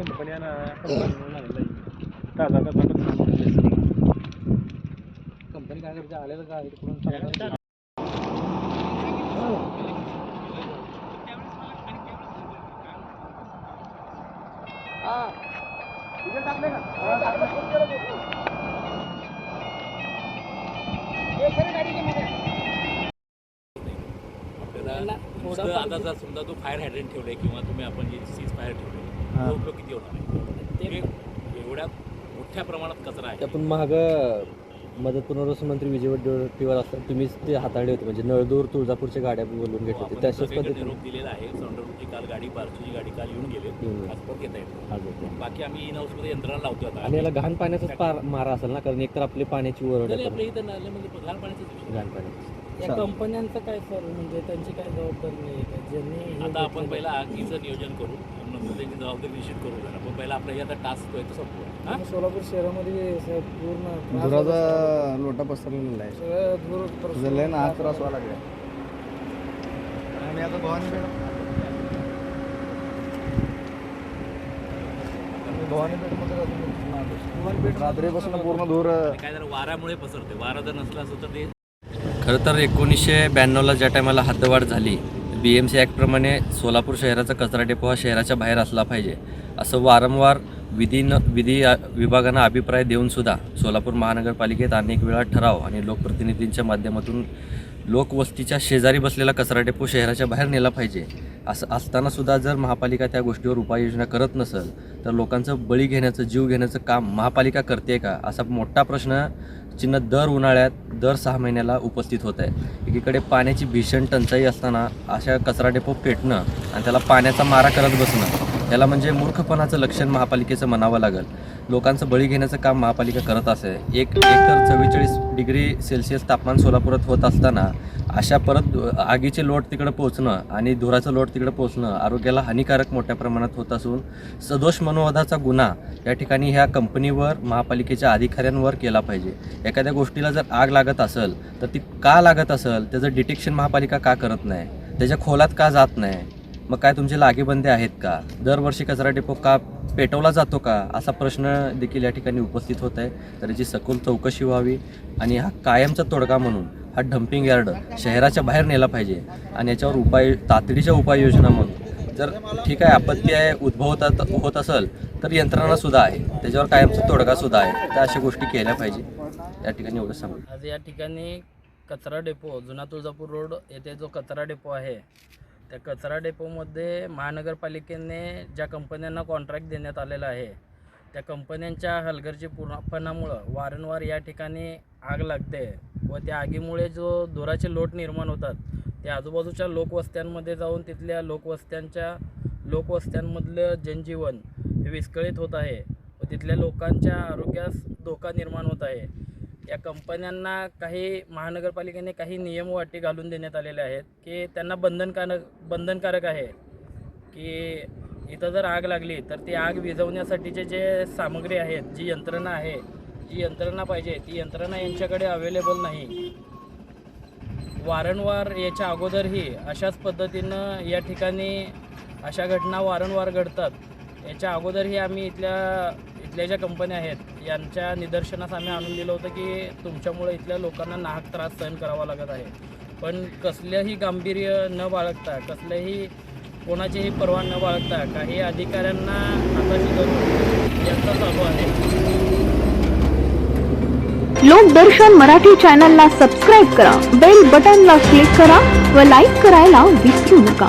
ना कंपनी लागलेलं आहे. ताजा कंपनी काय करते आलेलं काय तिकडून आपल्याला नुसतं आता जर समजा तो फायर हायड्रेंट ठेवले किंवा तुम्ही आपण जे सीज फायर ठेवले तो उपयोग किती होणार आहे? ते एवढ्या मोठ्या प्रमाणात कचरा आहे. त्यातून महाग मदत पुनर्वसन मंत्री विजय वडेट्टीवार असतात तुम्हीच ते हाताळले होते. म्हणजे नळदूर तुळजापूरच्या गाड्या बोलून घेतले होते आपण सगळीकडे पद्धतीने. निरोप दिलेला आहे. सौंदर्यची काल गाडी बारसूची गाडी काल येऊन गेले. येत. बाकी आम्ही इन हाऊसमध्ये यंत्रणा लावतो आता. आणि याला घाण पाण्याचाच पार मारा असेल ना? कारण एकतर आपली पाण्याची ओरड आहे आपल्या इथं नाल्यामध्ये घाण पाण्याचाच विषय. घाण पाण्याची. या कंपन्यांचं काय सर? म्हणजे त्यांची काय जबाबदारी नाही. आता आपण पहिला आगीचं नियोजन करू. त्याची जबाबदारी निश्चित करू जरा पण पहिला आपला हे आता टास्क आहे तो हा? सोलापूर शहरामध्ये पूर्ण धुराचा. लोटा पसरलेला आहे. सगळं धूर ना हात त्रास व्हायला लागला आणि आता भवानी. रात्रीपासून पूर्ण धूर काय जरा वाऱ्यामुळे पसरते वारा जर नसला असं तर ते खरं तर एकोणीसशे ब्याण्णवला ज्या टायमाला हद्दवाढ झाली बी एम सी ॲक्टप्रमाणे सोलापूर शहराचा कचरा डेपो हा शहराच्या बाहेर असला पाहिजे असं वारंवार विधीन विधी विभागांना विभागानं अभिप्राय देऊनसुद्धा सोलापूर महानगरपालिकेत अनेक वेळा ठराव आणि लोकप्रतिनिधींच्या माध्यमातून लोकवस्तीच्या शेजारी बसलेला कचरा डेपो शहराच्या बाहेर नेला पाहिजे असं असतानासुद्धा जर महापालिका त्या गोष्टीवर उपाययोजना करत नसेल तर लोकांचं बळी घेण्याचं जीव घेण्याचं काम महापालिका करते का? असा मोठा प्रश्न चिन्ह दर उन्हाळ्यात दर सहा महिन्याला उपस्थित होत आहे. एकीकडे पाण्याची भीषण टंचाई असताना अशा कचरा डेपो पेटणं आणि त्याला पाण्याचा मारा करत बसणं याला म्हणजे मूर्खपणाचं लक्षण महापालिकेचं म्हणावं लागेल. लोकांचं बळी घेण्याचं काम महापालिका करत असे. एक एकतर चव्वेचाळीस डिग्री सेल्सिअस तापमान सोलापुरात होत असताना अशा परत आगीचे लोट तिकडं पोचणं आणि धुराचं लोट तिकडं पोचणं आरोग्याला हानिकारक मोठ्या प्रमाणात होत असून सदोष मनोवधाचा गुन्हा या ठिकाणी ह्या कंपनीवर महापालिकेच्या अधिकाऱ्यांवर केला पाहिजे. एखाद्या गोष्टीला जर आग लागत असेल तर ती का लागत असेल त्याचं डिटेक्शन महापालिका का करत नाही? त्याच्या खोलात का जात नाही? मग काय तुमचे लागेबंदे आहेत का? दरवर्षी कचरा डेपो का पेटवला जातो का? असा प्रश्न देखील या ठिकाणी उपस्थित होत आहे. तर याची सखोल चौकशी व्हावी आणि हा कायमचा तोडगा म्हणून हा डम्पिंग यार्ड शहराच्या बाहेर नेला पाहिजे आणि याच्यावर उपाय तातडीच्या उपाययोजना म्हणून. जर ठीक आहे आपत्ती आहे उद्भवतात होत असेल तर यंत्रणा सुद्धा आहे. त्याच्यावर कायमचा तोडगा सुद्धा आहे. त्या अशा गोष्टी केल्या पाहिजे. या ठिकाणी एवढं सांगू. आज या ठिकाणी कचरा डेपो जुना तुळजापूर रोड येथे जो कचरा डेपो आहे त्या कचरा डेपोमध्ये महानगरपालिकेने ज्या कंपन्यांना कॉन्ट्रॅक्ट देण्यात आलेला आहे त्या कंपन्यांच्या हलगर्जी पूर्णपणामुळं वारंवार या ठिकाणी आग लागते व त्या आगीमुळे जो धुराचे लोट निर्माण होतात ते आजूबाजूच्या लोकवस्त्यांमध्ये जाऊन तिथल्या लोकवस्त्यांच्या लोकवस्त्यांमधलं जनजीवन हे विस्कळीत होत आहे व तिथल्या लोकांच्या आरोग्यास धोका निर्माण होत आहे. या कंपन्यांना काही महानगरपालिकेने काही नियम व अटी घालून देण्यात आलेले आहेत की त्यांना बंधनकारक बंधनकारक आहे की इथं जर आग लागली तर ती आग विझवण्यासाठीचे जे सामग्री आहेत जी यंत्रणा आहे जी यंत्रणा पाहिजे ती यंत्रणा यांच्याकडे अवेलेबल नाही. वारंवार याच्या अगोदरही अशाच पद्धतीनं या ठिकाणी अशा घटना वारंवार घडतात. याच्या अगोदरही आम्ही इथल्या इथल्या ज्या कंपन्या आहेत यांच्या निदर्शनास आम्ही आणून दिलं होतं की तुमच्यामुळे इथल्या लोकांना नाहक त्रास सहन करावा लागत आहे. पण कसल्याही गांभीर्य न बाळगता कसल्याही कोणाचीही पर्वा न बाळगता काही अधिकाऱ्यांना हाताशी धरून यांचा चालू आहे. लोकदर्शन मराठी चॅनलला सबस्क्राईब करा बेल बटनला क्लिक करा व लाईक करायला विसरू नका.